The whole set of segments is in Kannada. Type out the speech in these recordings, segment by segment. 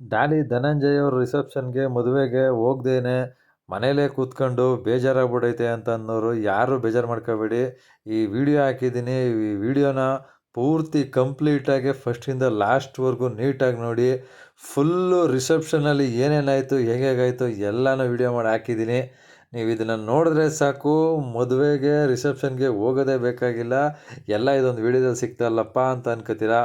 ಡಾಲಿ ಧನಂಜಯ್ ಅವ್ರ ರಿಸೆಪ್ಷನ್ಗೆ ಮದುವೆಗೆ ಹೋಗ್ದೇನೆ ಮನೇಲೇ ಕೂತ್ಕೊಂಡು ಬೇಜಾರಾಗ್ಬಿಡೈತೆ ಅಂತ ಅನ್ನೋರು ಯಾರು ಬೇಜಾರು ಮಾಡ್ಕೋಬೇಡಿ. ಈ ವಿಡಿಯೋ ಹಾಕಿದ್ದೀನಿ. ಈ ವಿಡಿಯೋನ ಪೂರ್ತಿ ಕಂಪ್ಲೀಟಾಗಿ ಫಸ್ಟಿಂದ ಲಾಸ್ಟ್ವರೆಗೂ ನೀಟಾಗಿ ನೋಡಿ. ಫುಲ್ಲು ರಿಸೆಪ್ಷನಲ್ಲಿ ಏನೇನಾಯಿತು ಹೇಗಾಯಿತು ಎಲ್ಲನೂ ವಿಡಿಯೋ ಮಾಡಿ ಹಾಕಿದ್ದೀನಿ. ನೀವು ಇದನ್ನು ನೋಡಿದ್ರೆ ಸಾಕು, ಮದುವೆಗೆ ರಿಸೆಪ್ಷನ್ಗೆ ಹೋಗೋದೇ ಬೇಕಾಗಿಲ್ಲ. ಎಲ್ಲ ಇದೊಂದು ವಿಡಿಯೋದಲ್ಲಿ ಸಿಗ್ತಲ್ಲಪ್ಪ ಅಂತ ಅನ್ಕೋತೀರಾ?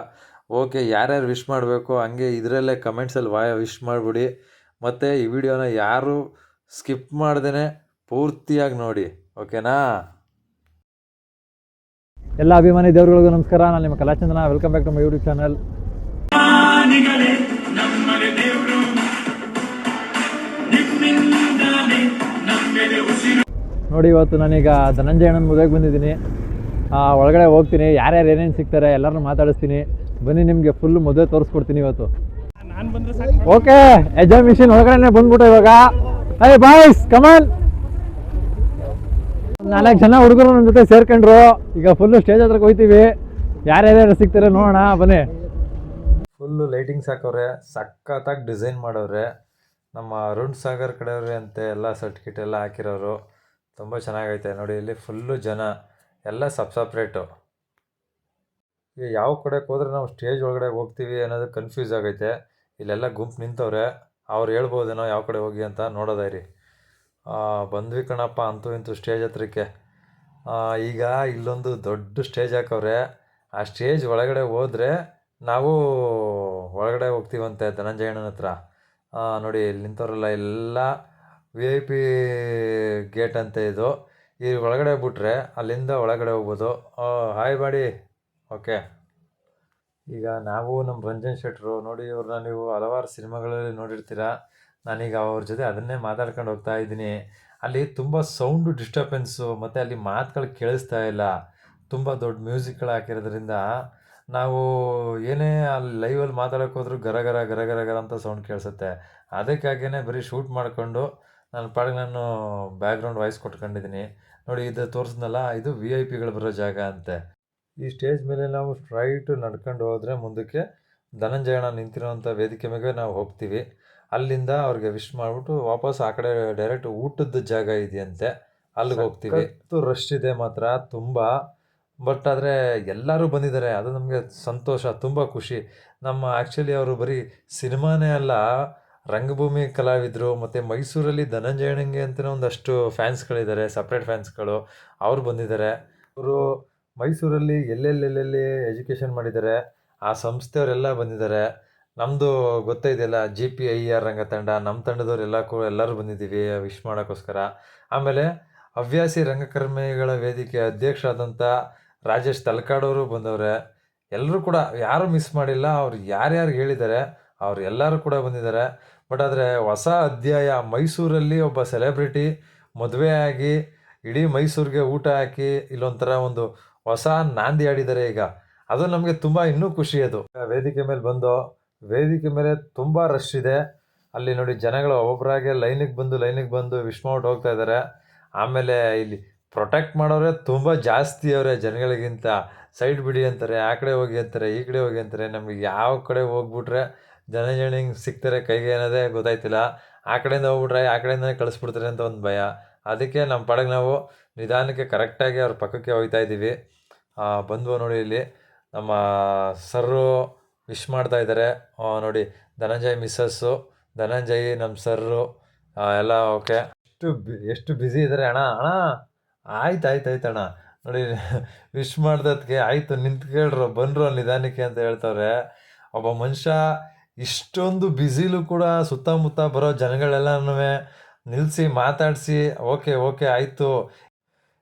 ಓಕೆ ಯಾರ್ಯಾರು ವಿಶ್ ಮಾಡಬೇಕು ಹಂಗೆ ಇದರಲ್ಲೇ ಕಮೆಂಟ್ಸಲ್ಲಿ ವಾಯ ವಿಶ್ ಮಾಡಿಬಿಡಿ. ಮತ್ತು ಈ ವಿಡಿಯೋನ ಯಾರು ಸ್ಕಿಪ್ ಮಾಡ್ದೇ ಪೂರ್ತಿಯಾಗಿ ನೋಡಿ ಓಕೆನಾ? ಎಲ್ಲ ಅಭಿಮಾನಿ ದೇವರುಗಳಿಗೂ ನಮಸ್ಕಾರ. ನಾನು ನಿಮ್ಮ Kalachandana. Welcome back to my YouTube channel ನೋಡಿ ಇವತ್ತು ನಾನೀಗ ಧನಂಜಯಣ್ಣನ ಮದುವೆಗೆ ಬಂದಿದ್ದೀನಿ. ಆ, ಒಳಗಡೆ ಹೋಗ್ತೀನಿ. ಯಾರ್ಯಾರು ಏನೇನು ಸಿಗ್ತಾರೆ ಎಲ್ಲರನ್ನೂ ಮಾತಾಡಿಸ್ತೀನಿ. ಬನ್ನಿ ನಿಮಗೆ ಫುಲ್ ಮದುವೆ ತೋರಿಸ್ಕೊಡ್ತೀನಿ ಇವತ್ತು. ಓಕೆ ಎಜಾಮಿಷನ್ ಮಿಷಿನ್ ಒಳಗಡೆನೆ ಬಂದ್ಬಿಟ್ಟು ಇವಾಗ. ಐ ಬಾಯ್ಸ್ ಕಮಾನ್ ನಾಲ್ಕು ಜನ ಹುಡುಗರು ನನ್ನ ಜೊತೆ ಸೇರ್ಕೊಂಡ್ರು. ಈಗ ಫುಲ್ಲು ಸ್ಟೇಜ್ ಹತ್ರಕ್ಕೆ ಹೋಗ್ತೀವಿ ಯಾರ್ಯಾರ್ಯಾರು ಸಿಗ್ತಾರೆ ನೋಡೋಣ ಬನ್ನಿ. ಫುಲ್ಲು ಲೈಟಿಂಗ್ಸ್ ಹಾಕವ್ರೆ ಸಖತ್ತಾಗಿ ಡಿಸೈನ್ ಮಾಡೋರೆ ನಮ್ಮ ಅರುಣ್ ಸಾಗರ್ ಕಡೆಯವ್ರೆ ಅಂತೆ ಎಲ್ಲ ಸರ್ಟಿಫಿಕೇಟ್ ಎಲ್ಲ ಹಾಕಿರೋರು. ತುಂಬ ಚೆನ್ನಾಗೈತೆ ನೋಡಿ ಇಲ್ಲಿ ಫುಲ್ಲು ಜನ. ಎಲ್ಲ ಸಪ್ ಸಪ್ರೇಟು ಈಗ ಯಾವ ಕಡೆಗೆ ಹೋದ್ರೆ ನಾವು ಸ್ಟೇಜ್ ಒಳಗಡೆ ಹೋಗ್ತೀವಿ ಅನ್ನೋದು ಕನ್ಫ್ಯೂಸ್ ಆಗೈತೆ. ಇಲ್ಲೆಲ್ಲ ಗುಂಪು ನಿಂತವ್ರೆ, ಅವ್ರು ಹೇಳ್ಬೋದೇನೋ ಯಾವ ಕಡೆ ಹೋಗಿ ಅಂತ ನೋಡೋದೈರಿ ಬಂದ್ವಿ ಕಣಪ್ಪ ಅಂತೂ ಇಂತೂ ಸ್ಟೇಜ್ ಹತ್ರಕ್ಕೆ. ಈಗ ಇಲ್ಲೊಂದು ದೊಡ್ಡ ಸ್ಟೇಜ್ ಹಾಕವ್ರೆ. ಆ ಸ್ಟೇಜ್ ಒಳಗಡೆ ಹೋದರೆ ನಾವು ಒಳಗಡೆ ಹೋಗ್ತೀವಂತೆ ಧನಂಜಯಣ್ಣನ ಹತ್ರ. ನೋಡಿ ಇಲ್ಲಿ ನಿಂತವ್ರೆಲ್ಲ, ಎಲ್ಲ ವಿ ಐ ಪಿ ಗೇಟ್ ಅಂತ ಇದು. ಈ ಒಳಗಡೆ ಬಿಟ್ರೆ ಅಲ್ಲಿಂದ ಒಳಗಡೆ ಹೋಗ್ಬೋದು. Hi buddy. ಓಕೆ. ಈಗ ನಾವು ನಮ್ಮ ರಂಜನ್ ಶೆಟ್ರು ನೋಡಿ ಇವ್ರನ್ನ ನೀವು ಹಲವಾರು ಸಿನಿಮಾಗಳಲ್ಲಿ ನೋಡಿರ್ತೀರ. ನಾನೀಗ ಅವ್ರ ಜೊತೆ ಅದನ್ನೇ ಮಾತಾಡ್ಕೊಂಡು ಹೋಗ್ತಾ ಇದ್ದೀನಿ. ಅಲ್ಲಿ ತುಂಬ ಸೌಂಡು ಡಿಸ್ಟರ್ಬೆನ್ಸು ಮತ್ತು ಅಲ್ಲಿ ಮಾತುಗಳು ಕೇಳಿಸ್ತಾ ಇಲ್ಲ. ತುಂಬ ದೊಡ್ಡ ಮ್ಯೂಸಿಕ್ಗಳು ಹಾಕಿರೋದ್ರಿಂದ ನಾವು ಏನೇ ಅಲ್ಲಿ ಲೈವಲ್ಲಿ ಮಾತಾಡೋಕೆ ಹೋದ್ರೂ ಗರ ಗರ ಗರ ಗರ ಗರ ಅಂತ ಸೌಂಡ್ ಕೇಳಿಸುತ್ತೆ. ಅದಕ್ಕಾಗಿಯೇ ಬರೀ ಶೂಟ್ ಮಾಡಿಕೊಂಡು ನನ್ನ ಪಾಡಿಗೆ ನಾನು ಬ್ಯಾಕ್ಗ್ರೌಂಡ್ ವಾಯ್ಸ್ ಕೊಟ್ಕೊಂಡಿದ್ದೀನಿ. ನೋಡಿ ಇದು ತೋರಿಸ್ನಲ್ಲ ಇದು ವಿ ಐ ಪಿಗಳು ಬರೋ ಜಾಗ ಅಂತೆ. ಈ ಸ್ಟೇಜ್ ಮೇಲೆ ನಾವು ಸ್ಟ್ರೈಟ್ ನಡ್ಕೊಂಡು ಹೋದರೆ ಮುಂದಕ್ಕೆ ಧನಂಜಯಣ್ಣ ನಿಂತಿರೋಂಥ ವೇದಿಕೆ ಮೇಲೆ ನಾವು ಹೋಗ್ತೀವಿ. ಅಲ್ಲಿಂದ ಅವ್ರಿಗೆ ವಿಶ್ ಮಾಡಿಬಿಟ್ಟು ವಾಪಸ್ ಆ ಕಡೆ ಡೈರೆಕ್ಟ್ ಊಟದ ಜಾಗ ಇದೆಯಂತೆ. ಅಲ್ಲಿಗೆ ಹೋಗ್ತೀವಿ. ರಶ್ ಇದೆ ಮಾತ್ರ, ತುಂಬ. ಬಟ್ ಆದರೆ ಎಲ್ಲರೂ ಬಂದಿದ್ದಾರೆ, ಅದು ನಮಗೆ ಸಂತೋಷ, ತುಂಬ ಖುಷಿ. ನಮ್ಮ ಆ್ಯಕ್ಚುಲಿ ಅವರು ಬರೀ ಸಿನಿಮಾನೇ ಅಲ್ಲ, ರಂಗಭೂಮಿ ಕಲಾವಿದರು, ಮತ್ತು ಮೈಸೂರಲ್ಲಿ ಧನಂಜಯಣಿಗೆ ಅಂತಲೇ ಒಂದಷ್ಟು ಫ್ಯಾನ್ಸ್ಗಳಿದ್ದಾರೆ ಸಪ್ರೇಟ್ ಫ್ಯಾನ್ಸ್ಗಳು ಅವ್ರು ಬಂದಿದ್ದಾರೆ. ಅವರು ಮೈಸೂರಲ್ಲಿ ಎಲ್ಲೆಲ್ಲೆಲ್ಲೆಲ್ಲಿ ಎಜುಕೇಷನ್ ಮಾಡಿದ್ದಾರೆ, ಆ ಸಂಸ್ಥೆಯವರೆಲ್ಲ ಬಂದಿದ್ದಾರೆ. ನಮ್ಮದು ಗೊತ್ತಾಯಿದೆಯಲ್ಲ ಜಿ ಪಿ ಐ ಆರ್ ರಂಗ ತಂಡ ನಮ್ಮ ತಂಡದವರೆಲ್ಲ ಕೂಡ ಎಲ್ಲರೂ ಬಂದಿದ್ದೀವಿ ವಿಶ್ ಮಾಡೋಕ್ಕೋಸ್ಕರ. ಆಮೇಲೆ ಹವ್ಯಾಸಿ ರಂಗಕರ್ಮಿಗಳ ವೇದಿಕೆ ಅಧ್ಯಕ್ಷರಾದಂಥ ರಾಜೇಶ್ ತಲಕಾಡವರು ಬಂದವ್ರೆ. ಎಲ್ಲರೂ ಕೂಡ, ಯಾರೂ ಮಿಸ್ ಮಾಡಿಲ್ಲ, ಅವ್ರು ಯಾರ್ಯಾರು ಹೇಳಿದ್ದಾರೆ, ಅವ್ರು ಎಲ್ಲರೂ ಕೂಡ ಬಂದಿದ್ದಾರೆ. ಬಟ್ ಆದರೆ ಹೊಸ ಅಧ್ಯಾಯ, ಮೈಸೂರಲ್ಲಿ ಒಬ್ಬ ಸೆಲೆಬ್ರಿಟಿ ಮದುವೆ ಆಗಿ ಇಡೀ ಮೈಸೂರಿಗೆ ಊಟ ಹಾಕಿ, ಇಲ್ಲೊಂಥರ ಒಂದು ಹೊಸ ನಾಂದಿ ಆಡಿದ್ದಾರೆ ಈಗ. ಅದು ನಮಗೆ ತುಂಬ ಇನ್ನೂ ಖುಷಿ ಅದು. ವೇದಿಕೆ ಮೇಲೆ ಬಂದು, ವೇದಿಕೆ ಮೇಲೆ ತುಂಬ ರಶ್ ಇದೆ. ಅಲ್ಲಿ ನೋಡಿ ಜನಗಳು ಒಬ್ಬೊಬ್ಬರಾಗೆ ಲೈನಿಗೆ ಬಂದು ಲೈನಿಗೆ ಬಂದು ವಿಶ್ ಮಾಡ್ಬಿಟ್ಟು ಹೋಗ್ತಾ ಇದ್ದಾರೆ. ಆಮೇಲೆ ಇಲ್ಲಿ ಪ್ರೊಟೆಕ್ಟ್ ಮಾಡೋರೆ ತುಂಬ ಜಾಸ್ತಿ ಅವರೇ ಜನಗಳಿಗಿಂತ. ಸೈಡ್ ಬಿಡಿ ಅಂತಾರೆ, ಆ ಕಡೆ ಹೋಗಿ ಅಂತಾರೆ, ಈ ಕಡೆ ಹೋಗಿ ಅಂತಾರೆ. ನಮಗೆ ಯಾವ ಕಡೆ ಹೋಗ್ಬಿಟ್ರೆ ಜನ ಜನ ಹಿಂಗೆ ಸಿಗ್ತಾರೆ ಕೈಗೆ ಏನದೇ ಗೊತ್ತಾಯ್ತಿಲ್ಲ. ಆ ಕಡೆಯಿಂದ ಹೋಗ್ಬಿಟ್ರೆ, ಆ ಕಡೆಯಿಂದ ಕಳಿಸ್ಬಿಡ್ತಾರೆ ಅಂತ ಒಂದು ಭಯ. ಅದಕ್ಕೆ ನಮ್ಮ ಪಾಡಿಗೆ ನಾವು ನಿಧಾನಕ್ಕೆ ಕರೆಕ್ಟಾಗಿ ಅವ್ರ ಪಕ್ಕಕ್ಕೆ ಹೋಗ್ತಾ ಇದ್ದೀವಿ. ಬಂದ್ವು ನೋಡಿ ಇಲ್ಲಿ. ನಮ್ಮ ಸರ್ರು ವಿಶ್ ಮಾಡ್ತಾ ಇದ್ದಾರೆ. ನೋಡಿ, ಧನಂಜಯ್ ಮಿಸ್ಸಸ್ಸು. ಧನಂಜಯ್ ನಮ್ಮ ಸರ್ರು. ಎಲ್ಲ ಓಕೆ. ಎಷ್ಟು ಬಿ, ಎಷ್ಟು ಬ್ಯುಸಿ ಇದ್ದಾರೆ. ಅಣ್ಣ ಅಣ್ಣ, ಆಯ್ತು ಆಯ್ತು ಆಯ್ತು ಅಣ್ಣ. ನೋಡಿ, ವಿಶ್ ಮಾಡ್ದಕ್ಕೆ ಆಯಿತು ನಿಂತ್ಕೇಳ್ರು ಬಂದರು ನಿಧಾನಕ್ಕೆ ಅಂತ ಹೇಳ್ತವ್ರೆ. ಒಬ್ಬ ಮನುಷ್ಯ ಇಷ್ಟೊಂದು ಬ್ಯುಸಿಲೂ ಕೂಡ ಸುತ್ತಮುತ್ತ ಬರೋ ಜನಗಳೆಲ್ಲನೂ ನಿಲ್ಲಿಸಿ ಮಾತಾಡಿಸಿ, ಓಕೆ ಓಕೆ, ಆಯಿತು.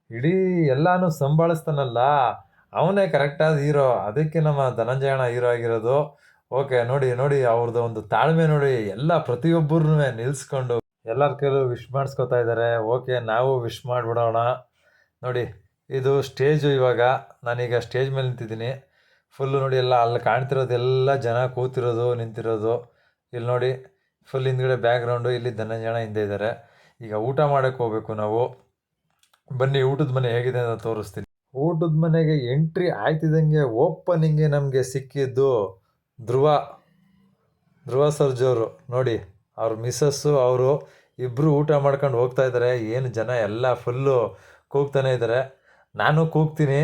ಇಡೀ ಎಲ್ಲಾನು ಸಂಭಾಳಿಸ್ತಾನಲ್ಲ? ಅವನೇ ಕರೆಕ್ಟಾದ ಹೀರೋ ಅದಕ್ಕೆ ನಮ್ಮ ಧನಂಜಯಣ ಹೀರೋ ಆಗಿರೋದು. ಓಕೆ, ನೋಡಿ ನೋಡಿ ಅವ್ರದ್ದು ಒಂದು ತಾಳ್ಮೆ ನೋಡಿ, ಎಲ್ಲ ಪ್ರತಿಯೊಬ್ಬರೂ ನಿಲ್ಲಿಸ್ಕೊಂಡು ಎಲ್ಲರ ಕೈಲೂ ವಿಶ್ ಮಾಡಿಸ್ಕೊತಾ ಇದ್ದಾರೆ ಓಕೆ, ನಾವು ವಿಶ್ ಮಾಡಿಬಿಡೋಣ. ನೋಡಿ, ಇದು ಸ್ಟೇಜು ಇವಾಗ. ನಾನೀಗ ಸ್ಟೇಜ್ ಮೇಲೆ ನಿಂತಿದ್ದೀನಿ. ಫುಲ್ಲು ನೋಡಿ, ಎಲ್ಲ ಅಲ್ಲಿ ಕಾಣ್ತಿರೋದು ಎಲ್ಲ ಜನ ಕೂತಿರೋದು, ನಿಂತಿರೋದು. ಇಲ್ಲಿ ನೋಡಿ ಫುಲ್ ಹಿಂದ್ಗಡೆ ಬ್ಯಾಕ್ಗ್ರೌಂಡು ಇಲ್ಲಿ ಧನಂಜನ ಹಿಂದೆ ಇದ್ದಾರೆ ಈಗ ಊಟ ಮಾಡೋಕ್ಕೆ ಹೋಗ್ಬೇಕು ನಾವು. ಬನ್ನಿ, ಊಟದ ಮನೆ ಹೇಗಿದೆ ಅಂತ ತೋರಿಸ್ತೀನಿ. ಊಟದ ಮನೆಗೆ ಎಂಟ್ರಿ ಆಯ್ತಿದ್ದಂಗೆ ಓಪನಿಂಗೆ ನಮಗೆ ಸಿಕ್ಕಿದ್ದು ಧ್ರುವ. ಧ್ರುವ ಸರ್ಜ್ ಅವರು. ನೋಡಿ, ಅವ್ರ ಮಿಸ್ಸಸ್ಸು ಅವರು ಇಬ್ಬರು ಊಟ ಮಾಡ್ಕೊಂಡು ಹೋಗ್ತಾ ಇದ್ದಾರೆ ಏನು ಜನ ಎಲ್ಲ ಫುಲ್ಲು ಕೂಗ್ತಾನೆ ಇದ್ದಾರೆ ನಾನು ಕೂಗ್ತೀನಿ.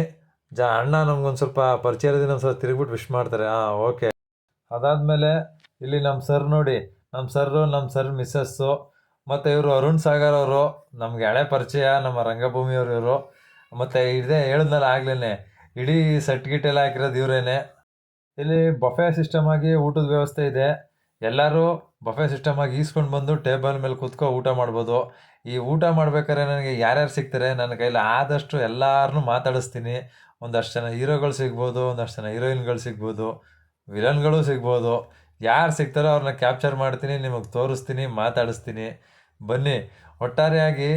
ಜ, ಅಣ್ಣ ನಮ್ಗೊಂದು ಸ್ವಲ್ಪ ಪರಿಚಯದಿಂದ ಒಂದು ಸ್ವಲ್ಪ ತಿರುಗ್ಬಿಟ್ಟು ವಿಶ್ ಮಾಡ್ತಾರೆ. ಹಾಂ ಓಕೆ ಅದಾದಮೇಲೆ ಇಲ್ಲಿ ನಮ್ಮ ಸರ್ ನೋಡಿ. ನಮ್ಮ ಸರ್ರು ನಮ್ಮ ಸರ್ ಮಿಸ್ಸಸ್ಸು ಮತ್ತು ಇವರು ಅರುಣ್ ಸಾಗರ್ ಅವರು, ನಮ್ಗೆ ಹಳೆ ಪರಿಚಯ, ನಮ್ಮ ರಂಗಭೂಮಿಯವರು ಇವರು. ಮತ್ತು ಇದೇ ಹೇಳಿದ್ನಲ್ಲ ಆಗ್ಲೇ ಇಡೀ ಸೆಟ್ ಗಿಟ್ ಎಲ್ಲ ಹಾಕಿರೋದು ಇವರೇನೆ. ಇಲ್ಲಿ ಬಫೆ ಸಿಸ್ಟಮ್ ಆಗಿ ಊಟದ ವ್ಯವಸ್ಥೆ ಇದೆ. ಎಲ್ಲರೂ ಬಫೆ ಸಿಸ್ಟಮ್ ಆಗಿ ಈಸ್ಕೊಂಡು ಬಂದು ಟೇಬಲ್ ಮೇಲೆ ಕುತ್ಕೊ ಊಟ ಮಾಡ್ಬೋದು. ಈ ಊಟ ಮಾಡ್ಬೇಕಾದ್ರೆ ನನಗೆ ಯಾರ್ಯಾರು ಸಿಗ್ತಾರೆ ನನ್ನ ಕೈಲಿ ಆದಷ್ಟು ಎಲ್ಲಾರನ್ನೂ ಮಾತಾಡಿಸ್ತೀನಿ. ಒಂದಷ್ಟು ಜನ ಹೀರೋಗಳು ಸಿಗ್ಬೋದು, ಒಂದಷ್ಟು ಜನ ಹೀರೋಯಿನ್ಗಳು ಸಿಗ್ಬೋದು ವಿಲನ್ಗಳು ಸಿಗ್ಬೋದು. ಯಾರು ಸಿಗ್ತಾರೋ ಅವ್ರನ್ನ ಕ್ಯಾಪ್ಚರ್ ಮಾಡ್ತೀನಿ, ನಿಮಗೆ ತೋರಿಸ್ತೀನಿ, ಮಾತಾಡಿಸ್ತೀನಿ. ಬನ್ನಿ, ಒಟ್ಟಾರೆಯಾಗಿ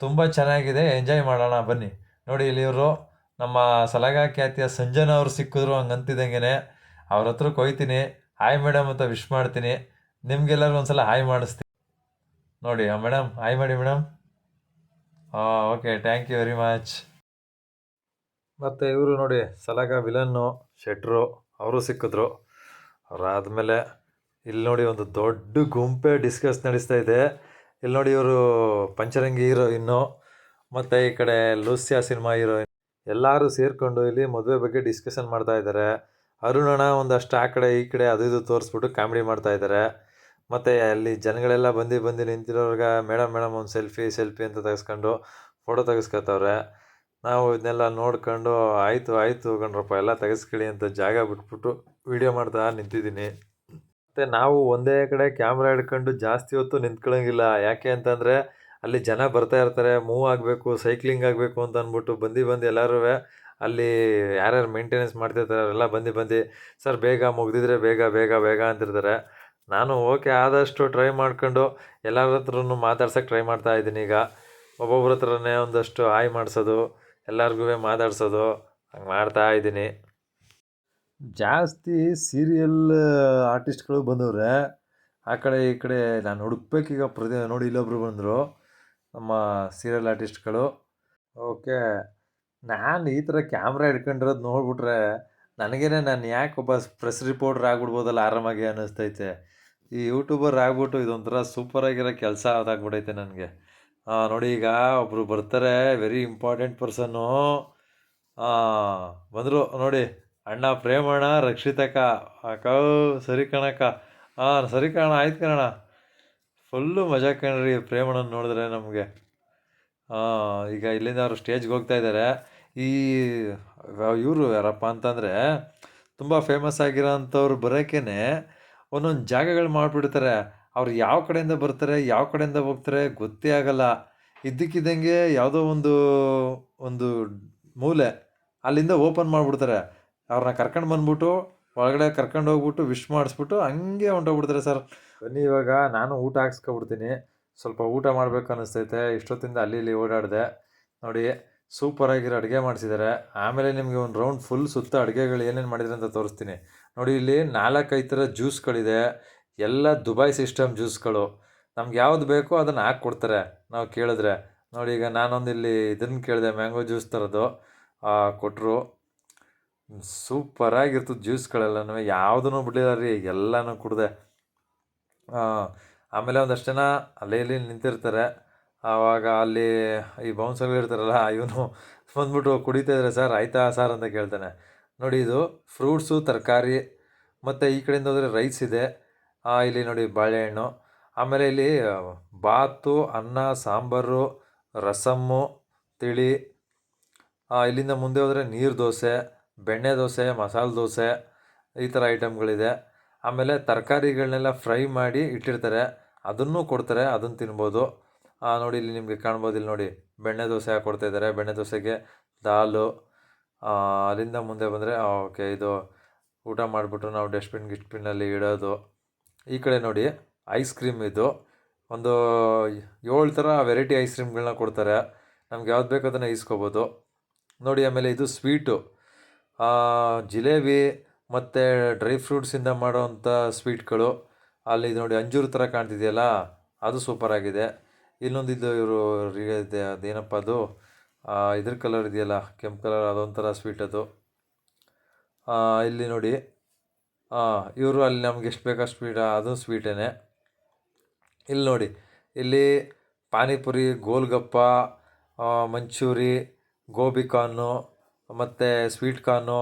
ತುಂಬ ಚೆನ್ನಾಗಿದೆ. ಎಂಜಾಯ್ ಮಾಡೋಣ, ಬನ್ನಿ. ನೋಡಿ, ಇಲ್ಲಿ ಇವರು ನಮ್ಮ ಸಲಗಾ ಖ್ಯಾತಿಯ ಸಂಜನಾ ಅವರು ಸಿಕ್ಕಿದ್ರು ಹಂಗೆ ಅಂತಿದ್ದಂಗೆ ಅವ್ರ ಹತ್ರ ಕೊಯ್ತೀನಿ. ಹಾಯ್ ಮೇಡಮ್ ಅಂತ ವಿಶ್ ಮಾಡ್ತೀನಿ. ನಿಮ್ಗೆಲ್ಲರೂ ಒಂದ್ಸಲ ಹಾಯ್ ಮಾಡಿಸ್ತೀನಿ. ನೋಡಿ ಮೇಡಮ್ ಹಾಯ್ ಮಾಡಿ madam okay thank you very much ಮತ್ತು ಇವರು ನೋಡಿ, ಸಲಗ ವಿಲನ್ನು ಶೆಟ್ರು, ಅವರು ಸಿಕ್ಕಿದ್ರು. ಅವರಾದಮೇಲೆ ಇಲ್ಲಿ ನೋಡಿ ಒಂದು ದೊಡ್ಡ ಗುಂಪೆ ಡಿಸ್ಕಸ್ ನಡೆಸ್ತಾ ಇದೆ. ಇಲ್ಲಿ ನೋಡಿ ಇವರು ಪಂಚರಂಗಿ ಹೀರೋಯಿನ್ನು ಮತ್ತು ಈ ಕಡೆ ಲೂಸಿಯಾ ಸಿನಿಮಾ ಹೀರೋಯಿನ್ ಎಲ್ಲರೂ ಸೇರಿಕೊಂಡು ಇಲ್ಲಿ ಮದುವೆ ಬಗ್ಗೆ ಡಿಸ್ಕಷನ್ ಮಾಡ್ತಾ ಇದ್ದಾರೆ. ಅರುಣಣ್ಣ ಒಂದಷ್ಟು ಆ ಕಡೆ ಈ ಕಡೆ ಅದು ಇದು ತೋರಿಸ್ಬಿಟ್ಟು ಕಾಮಿಡಿ ಮಾಡ್ತಾ ಇದ್ದಾರೆ. ಮತ್ತು ಅಲ್ಲಿ ಜನಗಳೆಲ್ಲ ಬಂದು ಬಂದು ನಿಂತಿರೋರ್ಗೆ, ಮೇಡಮ್ ಮೇಡಮ್, ಒಂದು ಸೆಲ್ಫಿ ಸೆಲ್ಫಿ ಅಂತ ತೆಗೆಸ್ಕೊಂಡು ಫೋಟೋ ತೆಗೆಸ್ಕೊತವ್ರೆ. ನಾವು ಇದನ್ನೆಲ್ಲ ನೋಡ್ಕೊಂಡು ಆಯಿತು ಆಯಿತು ಕಣ್ರಪ್ಪ ಎಲ್ಲ ತೆಗೆಸ್ಕೊಳ್ಳಿ ಅಂತ ಜಾಗ ಬಿಟ್ಬಿಟ್ಟು ವೀಡಿಯೋ ಮಾಡ್ತಾ ನಿಂತಿದ್ದೀನಿ. ಮತ್ತು ನಾವು ಒಂದೇ ಕಡೆ ಕ್ಯಾಮ್ರಾ ಹಿಡ್ಕೊಂಡು ಜಾಸ್ತಿ ಹೊತ್ತು ನಿಂತ್ಕೊಳ್ಳೋಂಗಿಲ್ಲ ಯಾಕೆ ಅಂತಂದರೆ ಅಲ್ಲಿ ಜನ ಬರ್ತಾ ಇರ್ತಾರೆ ಮೂವ್ ಆಗಬೇಕು ಸೈಕ್ಲಿಂಗ್ ಆಗಬೇಕು ಅಂತ ಅಂದ್ಬಿಟ್ಟು ಬಂದು ಬಂದು ಎಲ್ಲರೂ ಅಲ್ಲಿ ಯಾರ್ಯಾರು ಮೇಂಟೆನೆನ್ಸ್ ಮಾಡ್ತಿರ್ತಾರೆ ಅವರೆಲ್ಲ ಬಂದು ಬಂದು, ಸರ್, ಬೇಗ ಮುಗ್ದಿದ್ರೆ ಬೇಗ ಬೇಗ ಬೇಗ ಅಂತಿರ್ತಾರೆ. ನಾನು ಓಕೆ ಆದಷ್ಟು ಟ್ರೈ ಮಾಡ್ಕೊಂಡು ಎಲ್ಲರ ಹತ್ರನೂ ಮಾತಾಡ್ಸೋಕ್ಕೆ ಟ್ರೈ ಮಾಡ್ತಾ ಇದ್ದೀನಿ ಈಗ. ಒಬ್ಬೊಬ್ರ ಹತ್ರನೇ ಒಂದಷ್ಟು ಹಾಯ್ ಮಾಡಿಸೋದು ಎಲ್ಲರಿಗೂ ಮಾತಾಡ್ಸೋದು, ಹಂಗೆ ಮಾಡ್ತಾ ಇದ್ದೀನಿ. ಜಾಸ್ತಿ ಸೀರಿಯಲ್ ಆರ್ಟಿಸ್ಟ್ಗಳು ಬಂದವ್ರೆ, ಆ ಕಡೆ ಈ ಕಡೆ ನಾನು ಹುಡುಕ್ಬೇಕೀಗ ಪ್ರತಿ ನೋಡಿ ಇಲ್ಲೊಬ್ರು ಬಂದರು, ನಮ್ಮ ಸೀರಿಯಲ್ ಆರ್ಟಿಸ್ಟ್ಗಳು ಓಕೆ, ನಾನು ಈ ಥರ ಕ್ಯಾಮ್ರಾ ಹಿಡ್ಕೊಂಡಿರೋದು ನೋಡ್ಬಿಟ್ರೆ ನನಗೇನೆ ನಾನು ಯಾಕೆ ಒಬ್ಬ ಪ್ರೆಸ್ ರಿಪೋರ್ಟರ್ ಆಗ್ಬಿಡ್ಬೋದಲ್ಲ ಆರಾಮಾಗಿ ಅನ್ನಿಸ್ತೈತೆ. ಈ ಯೂಟ್ಯೂಬರ್ ಆಗ್ಬಿಟ್ಟು ಇದೊಂಥರ ಸೂಪರಾಗಿರೋ ಕೆಲಸ ಅದಾಗ್ಬಿಟ್ಟೈತೆ ನನಗೆ. ನೋಡಿ ಈಗ ಒಬ್ಬರು ಬರ್ತಾರೆ ವೆರಿ ಇಂಪಾರ್ಟೆಂಟ್ ಪರ್ಸನ್ನು ಬಂದರು, ನೋಡಿ, ಅಣ್ಣ ಪ್ರೇಮಣ್ಣ, ರಕ್ಷಿತಕ್ಕ. ಅಕ್ಕ ಸರಿ ಕಣಕ್ಕ. ಹಾಂ ಸರಿ ಕಣ ಆಯ್ತು ಕಣ ಫುಲ್ಲು ಮಜಾ ಕಣ್ರಿ ಪ್ರೇಮಣ್ಣನ ನೋಡಿದ್ರೆ ನಮಗೆ. ಈಗ ಇಲ್ಲಿಂದ ಅವರು ಸ್ಟೇಜ್ಗೆ ಹೋಗ್ತಾ ಇದ್ದಾರೆ ಈ, ಇವರು ಯಾರಪ್ಪ ಅಂತಂದರೆ, ತುಂಬ ಫೇಮಸ್ ಆಗಿರೋ ಅಂಥವ್ರು ಬರೋಕ್ಕೇ ಒಂದೊಂದು ಜಾಗಗಳು ಮಾಡಿಬಿಡ್ತಾರೆ. ಅವ್ರು ಯಾವ ಕಡೆಯಿಂದ ಬರ್ತಾರೆ, ಯಾವ ಕಡೆಯಿಂದ ಹೋಗ್ತಾರೆ ಗೊತ್ತೇ ಆಗಲ್ಲ. ಇದ್ದಕ್ಕಿದ್ದಂಗೆ ಯಾವುದೋ ಒಂದು ಒಂದು ಮೂಲೆ ಅಲ್ಲಿಂದ ಓಪನ್ ಮಾಡಿಬಿಡ್ತಾರೆ. ಅವ್ರನ್ನ ಕರ್ಕೊಂಡು ಬಂದ್ಬಿಟ್ಟು, ಒಳಗಡೆ ಕರ್ಕೊಂಡು ಹೋಗ್ಬಿಟ್ಟು ವಿಶ್ ಮಾಡಿಸ್ಬಿಟ್ಟು ಹಂಗೆ ಹೊಂಟೋಗ್ಬಿಡ್ತಾರೆ ಸರ್. ಬನ್ನಿ ಇವಾಗ, ನಾನು ಊಟ ಹಾಕ್ಸ್ಕೊಬಿಡ್ತೀನಿ. ಸ್ವಲ್ಪ ಊಟ ಮಾಡಬೇಕು ಅನ್ನಿಸ್ತೈತೆ ಇಷ್ಟೊತ್ತಿಂದ ಅಲ್ಲಿ ಇಲ್ಲಿ ಓಡಾಡಿದೆ. ನೋಡಿ ಸೂಪರಾಗಿರೋ ಅಡುಗೆ ಮಾಡಿಸಿದ್ದಾರೆ ಆಮೇಲೆ ನಿಮಗೆ ಒಂದು ರೌಂಡ್ ಫುಲ್ ಸುತ್ತ ಅಡುಗೆಗಳು ಏನೇನು ಮಾಡಿದ್ರೆ ಅಂತ ತೋರಿಸ್ತೀನಿ. ನೋಡಿ, ಇಲ್ಲಿ ನಾಲ್ಕೈದು ಥರ ಜ್ಯೂಸ್ಗಳಿದೆ ಎಲ್ಲ ದುಬೈ ಸಿಸ್ಟಮ್ ಜ್ಯೂಸ್ಗಳು. ನಮ್ಗೆ ಯಾವ್ದು ಬೇಕೋ ಅದನ್ನು ಹಾಕ್ಕೊಡ್ತಾರೆ. ನಾವು ಕೇಳಿದ್ರೆ. ನೋಡಿ ಈಗ ನಾನೊಂದು ಇಲ್ಲಿ ಇದನ್ನು ಕೇಳಿದೆ, ಮ್ಯಾಂಗೋ ಜ್ಯೂಸ್ ಥರದ್ದು ಕೊಟ್ಟರು ಸೂಪರಾಗಿರ್ತದೆ ಜ್ಯೂಸ್ಗಳೆಲ್ಲನೂ. ಯಾವುದೂ ಬಿಡಲಿಲ್ಲ ರೀ, ಎಲ್ಲನೂ ಕುಡಿದೆ. ಆಮೇಲೆ ಒಂದಷ್ಟು ಜನ ಅಲ್ಲೇ ಇಲ್ಲಿ ನಿಂತಿರ್ತಾರೆ. ಆವಾಗ ಅಲ್ಲಿ ಈ ಬೌನ್ಸರ್ಗಳು ಇರ್ತಾರಲ್ಲ, ಇವನು ಬಂದ್ಬಿಟ್ಟು ಕುಡಿತಾ ಇದ್ರೆ ಸರ್, ಆಯ್ತಾ ಸರ್ ಅಂತ ಕೇಳ್ತಾನೆ. ನೋಡಿ ಇದು ಫ್ರೂಟ್ಸು, ತರಕಾರಿ, ಮತ್ತು ಈ ಕಡೆಯಿಂದ ಹೋದರೆ ರೈಸ್ ಇದೆ. ಇಲ್ಲಿ ನೋಡಿ ಬಾಳೆಹಣ್ಣು. ಆಮೇಲೆ ಇಲ್ಲಿ ಬಾತು, ಅನ್ನ, ಸಾಂಬಾರು, ರಸಮ್ಮು, ತಿಳಿ. ಇಲ್ಲಿಂದ ಮುಂದೆ ಹೋದರೆ ನೀರು ದೋಸೆ, ಬೆಣ್ಣೆ ದೋಸೆ, ಮಸಾಲೆ ದೋಸೆ, ಈ ಥರ ಐಟಮ್ಗಳಿದೆ ಆಮೇಲೆ ತರಕಾರಿಗಳನ್ನೆಲ್ಲ ಫ್ರೈ ಮಾಡಿ ಇಟ್ಟಿರ್ತಾರೆ. ಅದನ್ನು ಕೊಡ್ತಾರೆ, ಅದನ್ನು ತಿನ್ಬೋದು. ನೋಡಿ ಇಲ್ಲಿ ನಿಮಗೆ ಕಾಣ್ಬೋದು, ಇಲ್ಲಿ ನೋಡಿ ಬೆಣ್ಣೆ ದೋಸೆ ಕೊಡ್ತಾ ಇದ್ದಾರೆ. ಬೆಣ್ಣೆ ದೋಸೆಗೆ ದಾಲು. ಅಲ್ಲಿಂದ ಮುಂದೆ ಬಂದರೆ ಓಕೆ, ಇದು ಊಟ ಮಾಡಿಬಿಟ್ಟು ನಾವು ಡಸ್ಟ್ಬಿನ್, ಗಿಸ್ಟ್ಬಿನ್ನಲ್ಲಿ ಇಡೋದು. ಈ ಕಡೆ ನೋಡಿ ಐಸ್ ಕ್ರೀಮ್ ಇದು. ಒಂದು ಏಳು ಥರ ವೆರೈಟಿ ಐಸ್ ಕ್ರೀಮ್ಗಳನ್ನ ಕೊಡ್ತಾರೆ. ನಮ್ಗೆ ಯಾವ್ದು ಬೇಕು ಅದನ್ನು ಇಸ್ಕೋಬೋದು ನೋಡಿ, ಆಮೇಲೆ ಇದು ಸ್ವೀಟು ಜಿಲೇಬಿ ಮತ್ತು ಡ್ರೈ ಫ್ರೂಟ್ಸಿಂದ ಮಾಡೋವಂಥ ಸ್ವೀಟ್ಗಳು ಅಲ್ಲಿ ಇದು ನೋಡಿ, ಅಂಜೂರು ಥರ ಕಾಣ್ತಿದೆಯಲ್ಲ, ಅದು ಸೂಪರಾಗಿದೆ ಇನ್ನೊಂದು ಇದು ಇವರು ಅದೇನಪ್ಪ ಅದು? ಇದ್ರ ಕಲರ್ ಇದೆಯಲ್ಲ, ಕೆಂಪು ಕಲರ್ ಅದೊಂಥರ ಸ್ವೀಟ್ ಅದು. ಇಲ್ಲಿ ನೋಡಿ ಇವರು ಅಲ್ಲಿ ನಮ್ಗೆ ಎಷ್ಟು ಬೇಕೋ ಸ್ವೀಟ ಅದು ಸ್ವೀಟೇ ಇಲ್ಲಿ ನೋಡಿ, ಇಲ್ಲಿ ಪಾನಿಪುರಿ, ಗೋಲ್ಗಪ್ಪ ಮಂಚೂರಿ, ಗೋಬಿ ಕಾರ್ನು, ಮತ್ತು ಸ್ವೀಟ್ ಕಾರ್ನು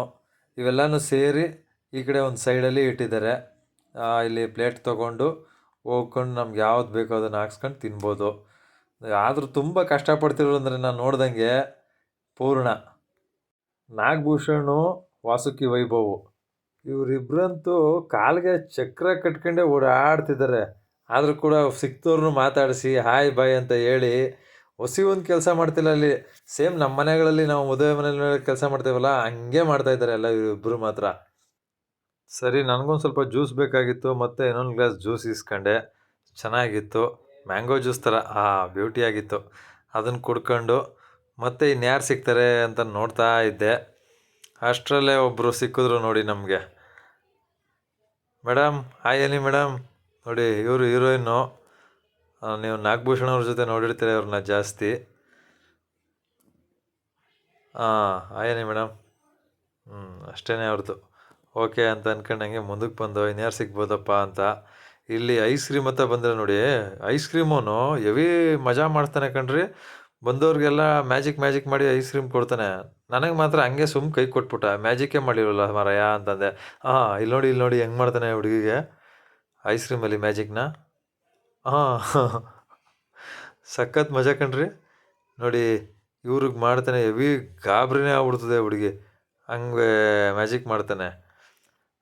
ಇವೆಲ್ಲನೂ ಸೇರಿ ಈ ಕಡೆ ಒಂದು ಸೈಡಲ್ಲಿ ಇಟ್ಟಿದ್ದಾರೆ. ಇಲ್ಲಿ ಪ್ಲೇಟ್ ತೊಗೊಂಡು ಹೋಗ್ಕೊಂಡು ನಮ್ಗೆ ಯಾವ್ದು ಬೇಕೋ ಅದನ್ನು ಹಾಕ್ಸ್ಕೊಂಡು ತಿನ್ಬೋದು. ಆದರೂ ತುಂಬ ಕಷ್ಟಪಡ್ತಿರೋ ಅಂದರೆ ನಾನು ನೋಡ್ದಂಗೆ ಪೂರ್ಣ. ನಾಗಭೂಷಣು ವಾಸುಕಿ ವೈಭವ್. ಇವರಿಬ್ಬರಂತೂ ಕಾಲಿಗೆ ಚಕ್ರ ಕಟ್ಕೊಂಡೇ ಓಡಾಡ್ತಿದ್ದಾರೆ. ಆದರೂ ಕೂಡ ಸಿಕ್ತವ್ರನ್ನೂ ಮಾತಾಡಿಸಿ, ಹಾಯ್, ಬಾಯ್ ಅಂತ ಹೇಳಿ ಹೊಸಿ ಒಂದು ಕೆಲಸ ಮಾಡ್ತಿಲ್ಲ ಅಲ್ಲಿ. ಸೇಮ್ ನಮ್ಮ ಮನೆಗಳಲ್ಲಿ ನಾವು ಮದುವೆ ಮನೆಯಲ್ಲಿ ಕೆಲಸ ಮಾಡ್ತೇವಲ್ಲ, ಹಂಗೆ ಮಾಡ್ತಾ ಇದ್ದಾರೆ ಎಲ್ಲ ಇಬ್ಬರು ಮಾತ್ರ. ಸರಿ, ನನಗೊಂದು ಸ್ವಲ್ಪ ಜ್ಯೂಸ್ ಬೇಕಾಗಿತ್ತು, ಮತ್ತು ಇನ್ನೊಂದು ಗ್ಲಾಸ್ ಜ್ಯೂಸ್ ಇಸ್ಕೊಂಡೆ ಚೆನ್ನಾಗಿತ್ತು. ಮ್ಯಾಂಗೋ ಜ್ಯೂಸ್ ಥರ, ಆ, ಬ್ಯೂಟಿಯಾಗಿತ್ತು. ಅದನ್ನು ಕುಡ್ಕೊಂಡು, ಮತ್ತೆ ಇನ್ಯಾರು ಸಿಗ್ತಾರೆ ಅಂತ ನೋಡ್ತಾ ಇದ್ದೆ. ಅಷ್ಟರಲ್ಲೇ ಒಬ್ಬರು ಸಿಕ್ಕಿದ್ರು ನೋಡಿ ನಮಗೆ. Madam, hi Ani madam? ನೋಡಿ, ಇವರು ಹೀರೋಯಿನ್ನು ನೀವು ನಾಗಭೂಷಣ ಅವ್ರ ಜೊತೆ ನೋಡಿರ್ತೀರ ಅವ್ರನ್ನ ಜಾಸ್ತಿ. ಹಾಂ ಹಾಯ್ ಏನಿ ಮೇಡಮ್? ಹ್ಞೂ ಅಷ್ಟೇ ಅವ್ರದ್ದು ಓಕೆ ಅಂತ ಅಂದ್ಕೊಂಡಂಗೆ ಮುಂದಕ್ಕೆ ಬಂದು ಇನ್ಯಾರು ಸಿಗ್ಬೋದಪ್ಪ ಅಂತ. ಇಲ್ಲಿ ಐಸ್ ಕ್ರೀಮ್ ಅಂತ ಬಂದರೆ ನೋಡಿ, ಐಸ್ ಕ್ರೀಮೋನು ಎವಿ ಮಜಾ ಮಾಡ್ತಾನೆ ಕಣ್ರಿ. ಬಂದವ್ರಿಗೆಲ್ಲ ಮ್ಯಾಜಿಕ್ ಮ್ಯಾಜಿಕ್ ಮಾಡಿ ಐಸ್ ಕ್ರೀಮ್ ಕೊಡ್ತಾನೆ. ನನಗೆ ಮಾತ್ರ ಹಂಗೆ ಸುಮ್ ಕೈ ಕೊಟ್ಬಿಟ್ಟ. ಮ್ಯಾಜಿಕ್ಕೇ ಮಾಡಿರಲ್ಲ ಮಾರಾಯ ಅಂತಂದೆ. ಹಾಂ ಇಲ್ಲಿ ನೋಡಿ ಇಲ್ಲಿ ನೋಡಿ ಹೆಂಗೆ ಮಾಡ್ತಾನೆ ಹುಡುಗಿಗೆ. ಐಸ್ ಕ್ರೀಮಲ್ಲಿ ಮ್ಯಾಜಿಕ್ನ. ಹಾಂ ಸಖತ್ ಮಜಾ ಕಣ್ರಿ. ನೋಡಿ, ಇವ್ರಿಗೆ ಮಾಡ್ತಾನೆ ಹೆವಿ ಗಾಬ್ರಿನೇ ಆಗ್ಬಿಡ್ತದೆ ಹುಡುಗಿ. ಹಂಗೆ ಮ್ಯಾಜಿಕ್ ಮಾಡ್ತಾನೆ.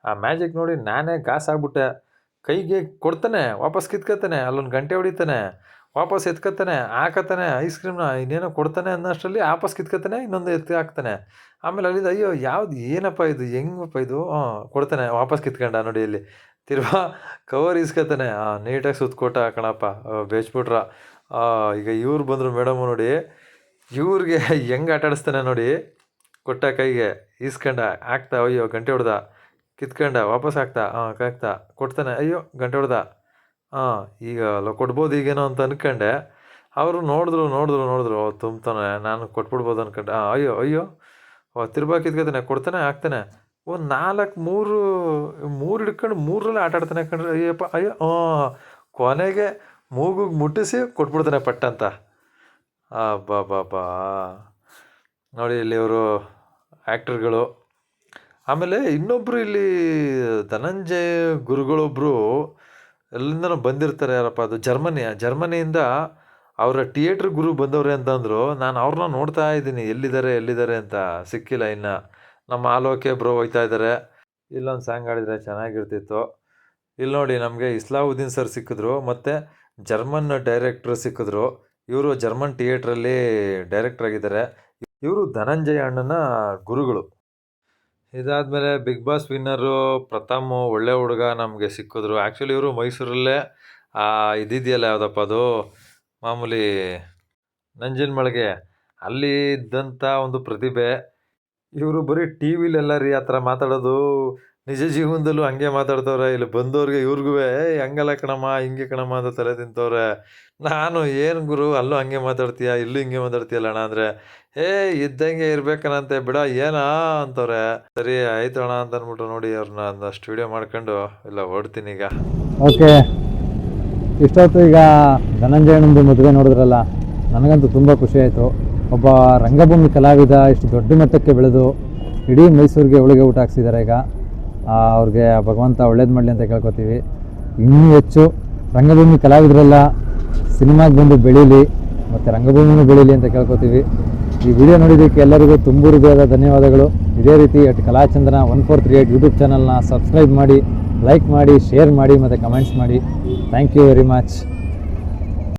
ಆ ಮ್ಯಾಜಿಕ್ ನೋಡಿ ನಾನೇ ಗಾಸ್ ಆಗ್ಬಿಟ್ಟೆ ಕೈಗೆ ಕೊಡ್ತಾನೆ, ವಾಪಸ್ ಕಿತ್ಕೋತಾನೆ, ಅಲ್ಲೊಂದು ಗಂಟೆ ಹೊಡಿತಾನೆ. ವಾಪಸ್ ಎತ್ಕೊತಾನೆ, ಹಾಕತಾನೆ ಐಸ್ ಕ್ರೀಮ್ನ ಇನ್ನೇನೋ ಕೊಡ್ತಾನೆ ಅನ್ನೋಷ್ಟರಲ್ಲಿ ವಾಪಸ್ ಕಿತ್ಕೊತಾನೆ, ಇನ್ನೊಂದು ಎತ್ತಿ ಹಾಕ್ತಾನೆ. ಆಮೇಲೆ ಅಲ್ಲಿಂದ, ಅಯ್ಯೋ, ಯಾವ್ದು, ಏನಪ್ಪ ಇದು, ಹೆಂಗಪ್ಪ ಇದು? ಹಾಂ ಕೊಡ್ತಾನೆ, ವಾಪಸ್ ಕಿತ್ಕೊಂಡ ನೋಡಿ ಇಲ್ಲಿ. ತಿರ್ವಾ ಕವರ್ ಇಸ್ಕೊತಾನೆ ಹಾಂ ನೀಟಾಗಿ ಸುತ್ತಕೊಟ್ಟ ಕಣಪ್ಪ ಬೇಚ್ಬಿಟ್ರ. ಈಗ ಇವ್ರು ಬಂದರು ಮೇಡಮು ನೋಡಿ, ಇವ್ರಿಗೆ ಹೆಂಗೆ ಆಟಾಡಿಸ್ತಾನೆ ನೋಡಿ, ಕೊಟ್ಟ ಕೈಗೆ ಈಸ್ಕೊಂಡ, ಹಾಕ್ತಾ, ಅಯ್ಯೋ, ಗಂಟೆ ಹೊಡ್ದ, ಕಿತ್ಕೊಂಡ, ವಾಪಸ್ ಹಾಕ್ತಾ ಹಾಂ ಹಾಕ್ತಾ, ಕೊಡ್ತಾನೆ, ಅಯ್ಯೋ, ಗಂಟೆ ಹೊಡ್ದ. ಹಾಂ ಈಗ ಅಲ್ಲ, ಕೊಡ್ಬೋದು ಈಗೇನೋ ಅಂತ ಅಂದ್ಕೊಂಡೆ ಅವರು ನೋಡಿದ್ರು ನೋಡಿದ್ರು ನೋಡಿದ್ರು, ಓ, ತುಂಬ್ತಾನೆ, ನಾನು ಕೊಟ್ಬಿಡ್ಬೋದು ಅಂದ್ಕೊಂಡೆ ಹಾಂ ಅಯ್ಯೋ ಅಯ್ಯೋ, ಓ ತಿರ್ಬಾ ಕಿತ್ಕೊತಾನೆ ಕೊಡ್ತಾನೆ, ಹಾಕ್ತಾನೆ. ಒಂದು ನಾಲ್ಕು, ಮೂರು ಮೂರು ಹಿಡ್ಕೊಂಡು ಮೂರರಲ್ಲಿ ಆಟ ಆಡ್ತಾನೆ ಕಣ್ರಿ. ಅಯ್ಯಪ್ಪ, ಅಯ್ಯೋ ಹಾಂ ಕೊನೆಗೆ ಮೂಗಿಗೆ ಮುಟ್ಟಿಸಿ ಕೊಟ್ಬಿಡ್ತಾನೆ ಪಟ್ಟಂತ ಅಂತ. ಬಾ ಬಾ ಬಾ ನೋಡಿ, ಇಲ್ಲಿ ಇವರು ಆ್ಯಕ್ಟರ್ಗಳು ಆಮೇಲೆ ಇನ್ನೊಬ್ಬರು ಇಲ್ಲಿ ಧನಂಜಯ ಗುರುಗಳೊಬ್ಬರು ಎಲ್ಲಿಂದನೋ ಬಂದಿರ್ತಾರೆ ಯಾರಪ್ಪ, ಅದು ಜರ್ಮನಿಯ. ಜರ್ಮನಿಯಿಂದ ಅವರ ಥಿಯೇಟ್ರ್ ಗುರು ಬಂದವ್ರೆ ಅಂತಂದರು, ನಾನು ಅವ್ರನ್ನ ನೋಡ್ತಾ ಇದ್ದೀನಿ, ಎಲ್ಲಿದ್ದಾರೆ ಎಲ್ಲಿದ್ದಾರೆ ಅಂತ. ಸಿಕ್ಕಿಲ್ಲ ಇನ್ನು. ನಮ್ಮ ಆಲೋಕೆ ಬ್ರೋ ಹೋಯ್ತಾ ಇದ್ದಾರೆ ಇಲ್ಲೊಂದು ಸಾಂಗ್ ಆಡಿದರೆ ಚೆನ್ನಾಗಿರ್ತಿತ್ತು. ಇಲ್ಲಿ ನೋಡಿ ನಮಗೆ ಇಸ್ಲಾವುದ್ದೀನ್ ಸರ್ ಸಿಕ್ಕಿದ್ರು, ಮತ್ತು ಜರ್ಮನ್ ಡೈರೆಕ್ಟ್ರ್ ಸಿಕ್ಕಿದ್ರು. ಇವರು ಜರ್ಮನ್ ಥಿಯೇಟ್ರಲ್ಲಿ ಡೈರೆಕ್ಟ್ರ್ ಆಗಿದ್ದಾರೆ. ಇವರು ಧನಂಜಯ ಅಣ್ಣನ ಗುರುಗಳು. ಇದಾದಮೇಲೆ ಬಿಗ್ ಬಾಸ್ ವಿನ್ನರು ಪ್ರಥಮ್ ಒಳ್ಳೆ ಹುಡುಗ ನಮಗೆ ಸಿಕ್ಕಿದ್ರು. ಆ್ಯಕ್ಚುಲಿ ಇವರು ಮೈಸೂರಲ್ಲೇ ಇದಿದೆಯಲ್ಲ ಯಾವುದಪ್ಪ ಅದು? ಮಾಮೂಲಿ ನಂಜಿನ ಮಳಿಗೆ. ಅಲ್ಲಿ ಇದ್ದಂಥ ಒಂದು ಪ್ರತಿಭೆ. ಇವರು ಬರೀ ಟಿ ವಿಲೆಲ್ಲ ರೀ ಆ ಥರ ಮಾತಾಡೋದು. ನಿಜ ಜೀವನದಲ್ಲೂ ಹಂಗೆ ಮಾತಾಡ್ತವ್ರೆ. ಇಲ್ಲಿ ಬಂದವ್ರಿಗೆ ಇವ್ರಿಗೂ ಹಂಗಲ್ಲ ಕಣಮ್ಮ, ಹಿಂಗೆ ಕಣಮ್ಮ ಅಂತ ತಲೆ ತಿಂತವ್ರೆ. ನಾನು ಏನು ಗುರು, ಅಲ್ಲೂ ಹಂಗೆ ಮಾತಾಡ್ತೀಯ, ಇಲ್ಲೂ ಹಿಂಗೆ ಮಾತಾಡ್ತೀಯಲ್ಲ ಅಣ್ಣ ಅಂದರೆ, ಏ, ಇದ್ದಂಗೆ ಇರ್ಬೇಕನಂತೆ ಬಿಡ, ಏನಾ ಅಂತವ್ರೆ. ಸರಿ, ಆಯ್ತು ಅಣ್ಣ ಅಂತ ಅಂದ್ಬಿಟ್ಟು ನೋಡಿ ಅವ್ರನ್ನ ಒಂದಷ್ಟು ವಿಡಿಯೋ ಮಾಡ್ಕೊಂಡು, ಇಲ್ಲ ಓಡ್ತೀನಿ ಈಗ. ಓಕೆ. ಇಷ್ಟೊತ್ತು ಈಗ ಧನಂಜಯನಂದು ಮದುವೆ ನೋಡಿದ್ರಲ್ಲ, ನನಗಂತೂ ತುಂಬ ಖುಷಿ ಆಯಿತು. ಒಬ್ಬ ರಂಗಭೂಮಿ ಕಲಾವಿದ, ಇಷ್ಟು ದೊಡ್ಡ ಮಟ್ಟಕ್ಕೆ ಬೆಳೆದು, ಇಡೀ ಮೈಸೂರಿಗೆ ಹೋಳಿಗೆ ಊಟ ಹಾಕ್ಸಿದ್ದಾರೆ ಈಗ. ಅವ್ರಿಗೆ ಭಗವಂತ ಒಳ್ಳೇದು ಮಾಡಲಿ ಅಂತ ಕೇಳ್ಕೊತೀವಿ. ಇನ್ನೂ ಹೆಚ್ಚು ರಂಗಭೂಮಿ ಕಲಾವಿದರೆಲ್ಲ ಸಿನಿಮಾಗೆ ಬಂದು ಬೆಳೀಲಿ ಮತ್ತು ರಂಗಭೂಮಿನೂ ಬೆಳೀಲಿ ಅಂತ ಕೇಳ್ಕೊತೀವಿ. ಈ ವಿಡಿಯೋ ನೋಡಿದ್ದಕ್ಕೆ ಎಲ್ಲರಿಗೂ ತುಂಬ ಹೃದಯದ ಧನ್ಯವಾದಗಳು. ಇದೇ ರೀತಿ at Kalachandana one four three eight YouTube ಚಾನಲ್ನ ಸಬ್ಸ್ಕ್ರೈಬ್ ಮಾಡಿ, ಲೈಕ್ ಮಾಡಿ, ಶೇರ್ ಮಾಡಿ ಮತ್ತು ಕಮೆಂಟ್ಸ್ ಮಾಡಿ. Thank you very much.